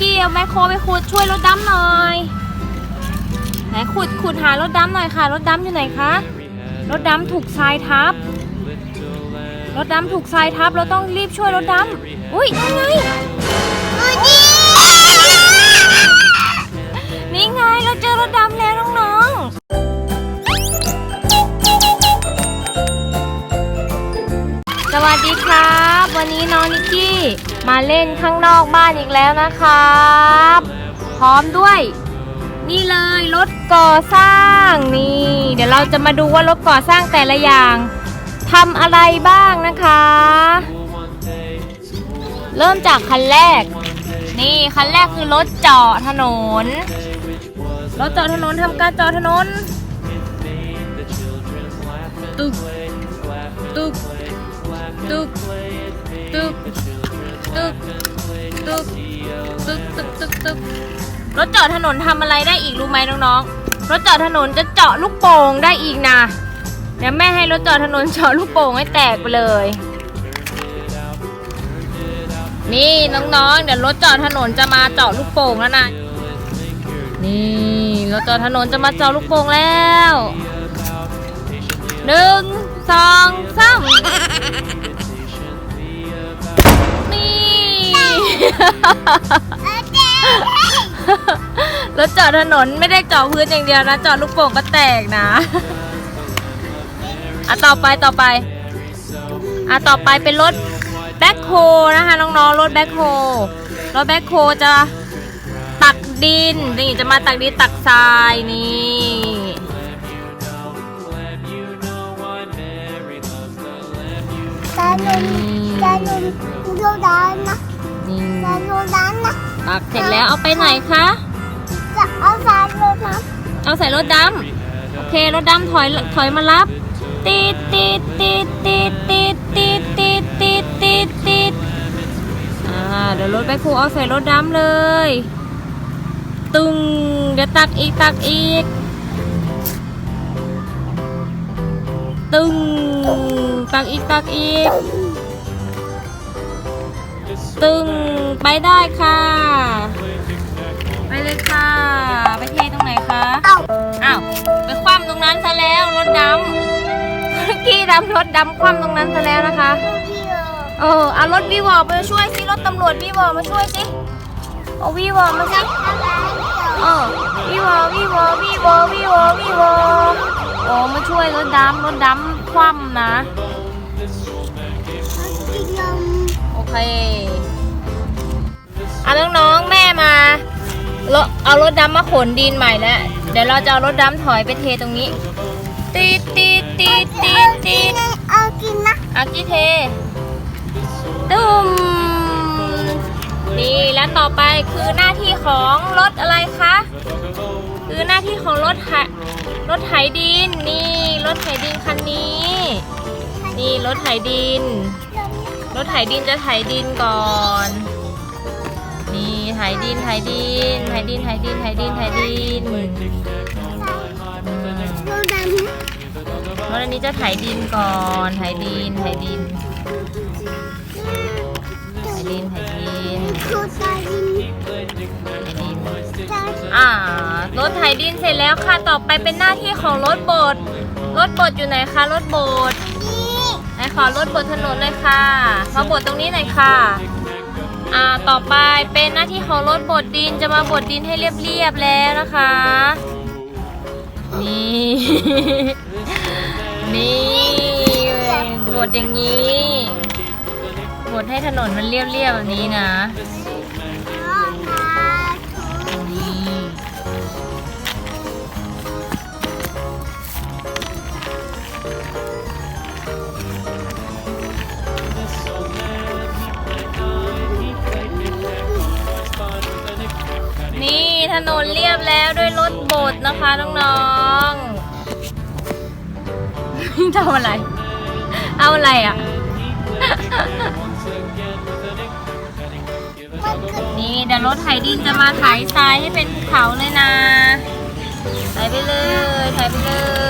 กี้เอาแมคโครไปขุดช่วยรถดำหน่อยไหนขุดขุดหารถดำหน่อยค่ะ รถดำอยู่ไหนคะรถดำถูกทรายทับ รถดำถูกทรายทับ เราต้องรีบช่วยรถดำอุ้ยนั่นไงนี่ไงเราเจอรถดำแล้วน้องๆสวัสดีครับ วันนี้น้องนิกกี้มาเล่นข้างนอกบ้านอีกแล้วนะครับ พร้อมด้วย นี่เลยรถก่อสร้างนี่ เดี๋ยวเราจะมาดูว่ารถก่อสร้างแต่ละอย่างทำอะไรบ้างนะคะ เริ่มจากคันแรก นี่คันแรกคือรถเจาะถนนรถเจาะถนนทำการเจาะถนนตึกตึกตึก ตึกตึกตึกตึกตึกตึกตึกรถเจาะถนนทำอะไรได้อีกรู้ไหมน้องๆ รถเจาะถนนจะเจาะลูกโป่งได้อีกนะเดี๋ยวแม่ให้รถเจาะถนนเจาะลูกโป่งให้แตกไปเลย นี่น้องๆ เดี๋ยวรถเจาะถนนจะมาเจาะลูกโป่งแล้วนะนี่รถเจาะถนนจะมาเจาะลูกโป่งแล้วหนึ่งสองสาม รถเจาะถนนไม่ได้เจาะพื้นอย่างเดียวนะเจาะลูกโป่งก็แตกนะอะต่อไปต่อไปอะต่อไปเป็นรถแบ็คโฮนะคะน้องๆรถแบ็คโฮรถแบ็คโฮจะตักดินนี่จะมาตักดินตักทรายนี่จานุนจานุนโยดานนะ นี่จานุนดานนะตักเสร็จแล้วเอาไปไหนคะ จะเอาจานุนนะเอาใส่รถดำโอเครถดำถอยถอยมารับติดติดติดติดติดติดติดติดติดติดอ่าเดี๋ยวรถแบคโฮเอาใส่รถดำเลย ตึงเดี๋ยวตักอีกตักอีก ตึงตักอีกตักอีก ตึงไปได้ค่ะ ไปเลยค่ะ ไปเทตรงไหนคะเอาอ้าว ไปคว่ำตรงนั้นซะแล้วรถดำกี้ดำรถดำคว่ำตรงนั้นซะแล้วนะคะพี่เออเออเอารถวีวอมาช่วยสิรถตำรวจวีวอมาช่วยสิเอาวีวอมาสิอะไรเออวีวอวีวอวีวอวีวอวีวอโอ้มาช่วยรถดำรถดำคว่ำนะกินนมโอ เคเอาน้องๆแม่มารถเอารถดำมาขนดินใหม่แล้วเดี๋ยวเราจะเอารถดำถอยไปเทตรงนี้ ตีดตีดตีดตีดตีดเอากินนะอากิเทตุ้มนี่และต่อไปคือหน้าที่ของรถอะไรคะคือหน้าที่ของรถไถรถไถดินนี่รถไถดินคันนี้ นี่รถไถดิน รถไถดินจะไถดินก่อน นี่ไถดินไถดินไถดินไถดินไถดินไถดินรถอันนี้จะไถดินก่อนไถดินไถดินไถดินไถดินคือจานินไถดินจาอ่ารถไถดินเสร็จแล้วค่ะ ต่อไปเป็นหน้าที่ของรถบด รถบดอยู่ไหนคะ รถบดนี่ ขอลดบนถนนเลยค่ะ มาบดตรงนี้หน่อยค่ะ อ่าต่อไปเป็นหน้าที่ของรถบดดินจะมาบดดินให้เรียบๆแล้วนะคะ นี่ นี่บดอย่างนี้บดให้ถนนมันเรียบๆแบบนี้นะ ถนนเรียบแล้วด้วยรถบดนะคะน้องๆทำอะไร เอาอะไรอะ นี่เดี๋ยวรถไถดินจะมาไถทรายให้เป็นภูเขาเลยนะไถไปเลยไถไปเลย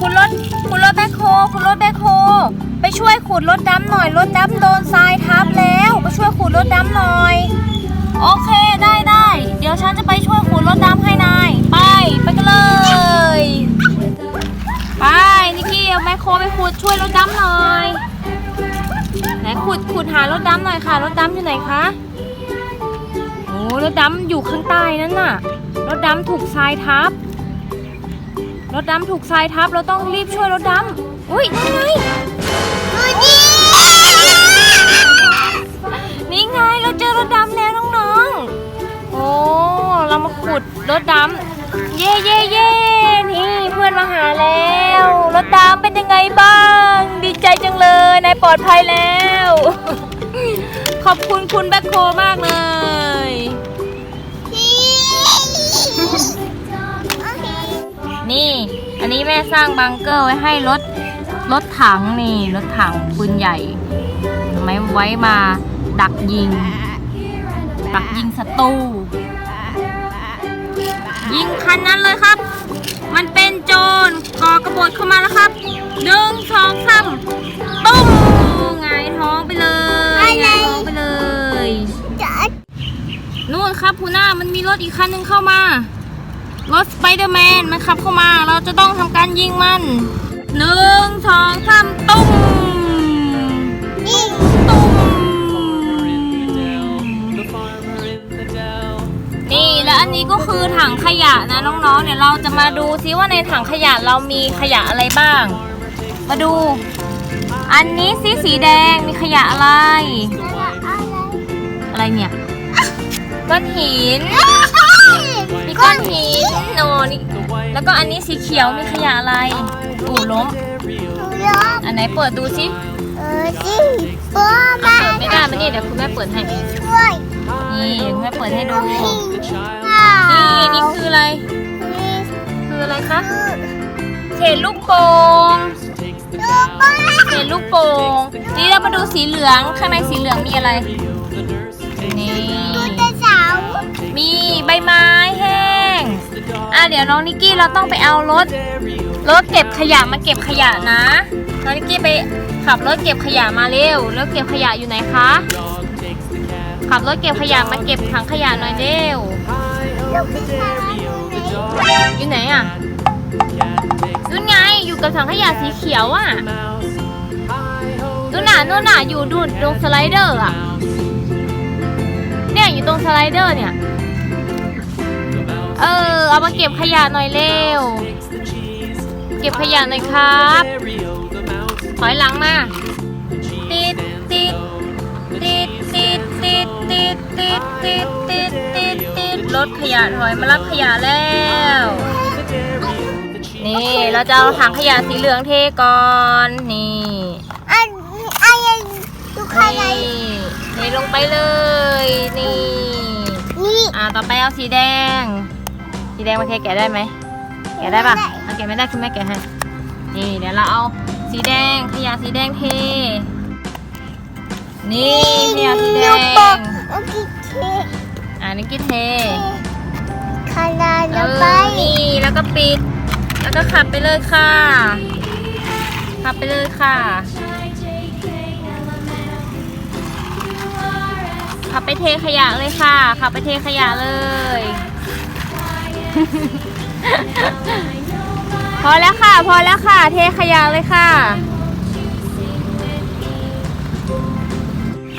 คุณรถคุณรถแบคโฮคุณรถแบคโฮไปช่วยขุดรถดำหน่อยรถดำโดนทรายทับแล้ว ไปช่วยขุดรถดำหน่อย โอเคได้ได้ เดี๋ยวฉันจะไปช่วยขุดรถดำให้นาย ไป ไปกันเลย ไป นิกกี้เอาแมคโครไปขุดช่วยรถดำหน่อย ไหนขุดขุดหารถดำหน่อยค่ะ รถดำอยู่ไหนคะ โอ้รถดำอยู่ข้างใต้นั่นน่ะ รถดำถูกทรายทับ รถดำถูกทรายทับ เราต้องรีบช่วยรถดำอุ้ยนี่นไงนี่ บ้าง ดีใจจังเลยนายปลอดภัยแล้ว ขอบคุณคุณแบ็คโคมากเลย นี่ อันนี้แม่สร้างบังเกอร์ไว้ให้รถรถถังนี่รถถังปืนใหญ่ทำไมไว้มาดักยิง ดักยิงศัตรูยิงคันนั้นเลยครับ มันเป็นโจรก่อกระบฏเข้ามาแล้วครับ หนึ่งสองสามตุ้มหงายท้องไปเลยหงายท้องไปเลยนู่นครับพูน่ามันมีรถอีกคันหนึ่งเข้ามารถสไปเดอร์แมนมันขับเข้ามา เราจะต้องทำการยิงมันหนึ่งสองสามตุ้มตุ้มนี่และอันนี้ก็คือถังขยะนะน้องๆเดี๋ยวเราจะมาดูซิว่าในถังขยะเรามีขยะอะไรบ้าง มาดู อันนี้สีสีแดงมีขยะอะไร อะไรเนี่ยก้อนหิน มีก้อนหินโนนี่แล้วก็อันนี้สีเขียวมีขยะอะไรอู่ล้ม อันไหนเปิดดูสิเออสิป้าอะมาเปิดไม่ได้มานี่เดี๋ยวคุณแม่เปิดให้ช่วยนี่เดี๋ยวคุณแม่เปิดให้ดูนี่นี่นี่คืออะไร คืออะไรคะเศษลูกโป่ง ดูป้าเศษลูกโป่งนี่เรามาดูสีเหลือง ข้างในสีเหลืองมีอะไร นี่เสามีใบไม้แห้ง อะเดี๋ยวน้องนิกกี้เราต้องไปเอารถ รถเก็บขยะมาเก็บขยะนะ น้องนิกกี้ไปขับรถเก็บขยะมาเร็ว รถเก็บขยะอยู่ไหนคะ ขับรถเก็บขยะมาเก็บถังขยะหน่อยเร็วยอยู่ไหนอยู่ไหนอะ นู่นไงอยู่กับถังขยะสีเขียวอะนู่นน่ะนู่นน่ะอยู่ดูตรงสไลเดอร์อะเนี่ยอยู่ตรงสไลเดอร์เนี่ยเออเอามาเก็บขยะหน่อยเร็ว เก็บขยะหน่อยครับ ถอยหลังมาติดติดติดติดติดติดติดติดติดติดติดรถขยะถอยมารับขยะแล้ว นี่เราจะเอาถังขยะสีเหลืองเทก่อนนี่อันอันยังดูใครไหนนี่เทลงไปเลย นี่ นี่อ่าต่อไปเอาสีแดง สีแดงมาเทแกะได้ไหมแกะได้ปะเอาแกะไม่ได้คุณแม่แกะให้นี่เดี๋ยวเราเอาสีแดงขยะสีแดงเท นี่ขยะสีแดนิ้วโป้งโอเคเทอ่านิกกี้เทขนาดเอแล้วอไปนี่แล้วก็ปิด แล้วก็ขับไปเลยค่ะ ขับไปเลยค่ะ ขับไปเทขยะเลยค่ะ ขับไปเทขยะเลย พอแล้วค่ะ พอแล้วค่ะ เทขยะเลยค่ะ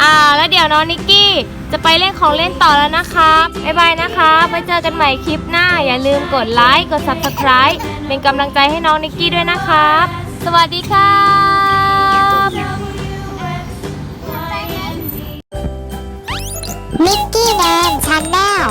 อ่าแล้วเดี๋ยวน้องนิกกี้ จะไปเล่นของเล่นต่อแล้วนะคะบ๊ายบายนะคะไว้เจอกันใหม่คลิปหน้า อย่าลืมกดไลค์ กด subscribe เป็นกำลังใจให้น้องนิกกี้ด้วยนะครับ สวัสดีครับนิกกี้แดนชาแนล